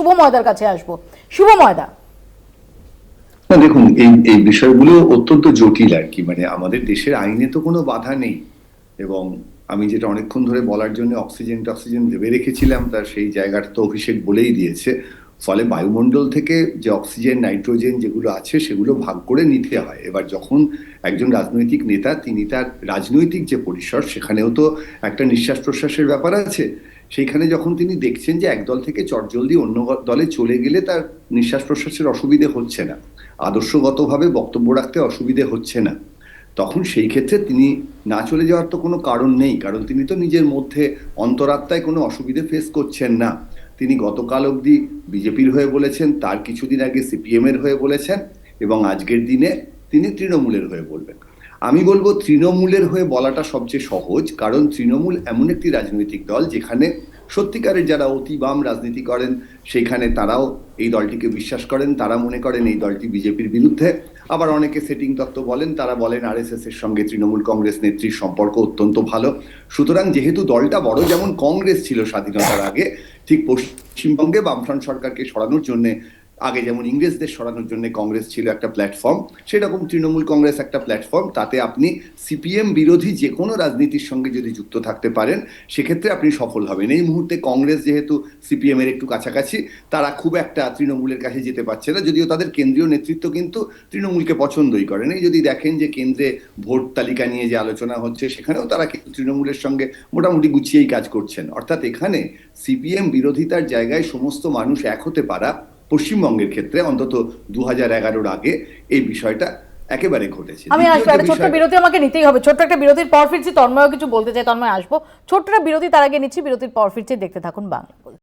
শুভ ময়দার কাছে আসব। শুভ ময়দা। না, দেখুন, এই এই বিষয়গুলো অত্যন্ত জটিল আর কি। মানে আমাদের দেশের আইনে তো কোনো বাধা নেই। এবং আমি যেটা অনেকক্ষণ ধরে বলার জন্য অক্সিজেন টক্সিজেন ভেবে রেখেছিলাম তার সেই জায়গাটা তো অভিষেক বলেই দিয়েছে। ফলে বায়ুমণ্ডল থেকে যে অক্সিজেন, নাইট্রোজেন যেগুলো আছে, সেগুলো ভাগ করে নিতে হয়। এবার যখন একজন রাজনৈতিক নেতা, তিনি তার রাজনৈতিক যে পরিসর, সেখানেও তো একটা নিঃশ্বাস প্রশ্বাসের ব্যাপার আছে। সেইখানে যখন তিনি দেখছেন যে এক দল থেকে চটজলদি অন্য দলে চলে গেলে তার নিঃশ্বাস প্রশ্বাসের অসুবিধে হচ্ছে না, আদর্শগতভাবে বক্তব্য রাখতে অসুবিধে হচ্ছে না, তখন সেই ক্ষেত্রে তিনি না চলে যাওয়ার তো কোনো কারণ নেই, কারণ তিনি তো নিজের মধ্যে অন্তরাত্মায় কোনো অসুবিধে ফেস করছেন না। তিনি গতকাল অবধি বিজেপির হয়ে বলেছেন, তার কিছুদিন আগে সিপিএম এর হয়ে বলেছেন এবং আজকের দিনে তিনি তৃণমূলের হয়ে বলবেন। আমি বলব তৃণমূলের হয়ে বলাটা সবচেয়ে সহজ, কারণ তৃণমূল এমন একটি রাজনৈতিক দল যেখানে সত্যিকারের যারা অতি বাম রাজনীতি করেন, সেখানে তারাও এই দলটিকে বিশ্বাস করেন, তারা মনে করেন এই দলটি বিজেপির বিরুদ্ধে। আবার অনেকে সেটিং তত্ত্ব বলেন, তারা বলেন আরএসএস এর সঙ্গে তৃণমূল কংগ্রেস নেত্রীর সম্পর্ক অত্যন্ত ভালো। সুতরাং যেহেতু দলটা বড়, যেমন কংগ্রেস ছিল স্বাধীনতার আগে, ঠিক পশ্চিমবঙ্গে বামফ্রন্ট সরকারকে সরানোর জন্য আগে যেমন ইংরেজদের সরানোর জন্য কংগ্রেস ছিল একটা প্ল্যাটফর্ম সেরকম তৃণমূল কংগ্রেস একটা প্ল্যাটফর্ম তাতে আপনি সিপিএম বিরোধী যে কোনো রাজনীতির সঙ্গে যদি যুক্ত থাকতে পারেন, সেক্ষেত্রে আপনি সফল হবেন। এই মুহূর্তে কংগ্রেস যেহেতু সিপিএমের একটু কাছাকাছি, তারা খুব একটা তৃণমূলের কাছে যেতে পারছে না, যদিও তাদের কেন্দ্রীয় নেতৃত্ব কিন্তু তৃণমূলকে পছন্দই করেন। এই যদি দেখেন যে কেন্দ্রে ভোট তালিকা নিয়ে যে আলোচনা হচ্ছে, সেখানেও তারা তৃণমূলের সঙ্গে মোটামুটি গুছিয়েই কাজ করছেন। অর্থাৎ এখানে সিপিএম বিরোধিতার জায়গায় সমস্ত মানুষ এক হতে পারা পশ্চিমবঙ্গের ক্ষেত্রে অন্তত দু হাজার এগারোর আগে এই বিষয়টা একেবারে ঘটেছে। আমি আসব একটা ছোট্ট বিরতি আমাকে নিতেই হবে। ছোট্ট একটা বিরতির পর ফিরছি তন্ময় কিছু বলতে চাই তন্ময় আসব। ছোট্ট একটা বিরতি তার আগে নিচ্ছি বিরতির পর ফিরছি দেখতে থাকুন বাংলা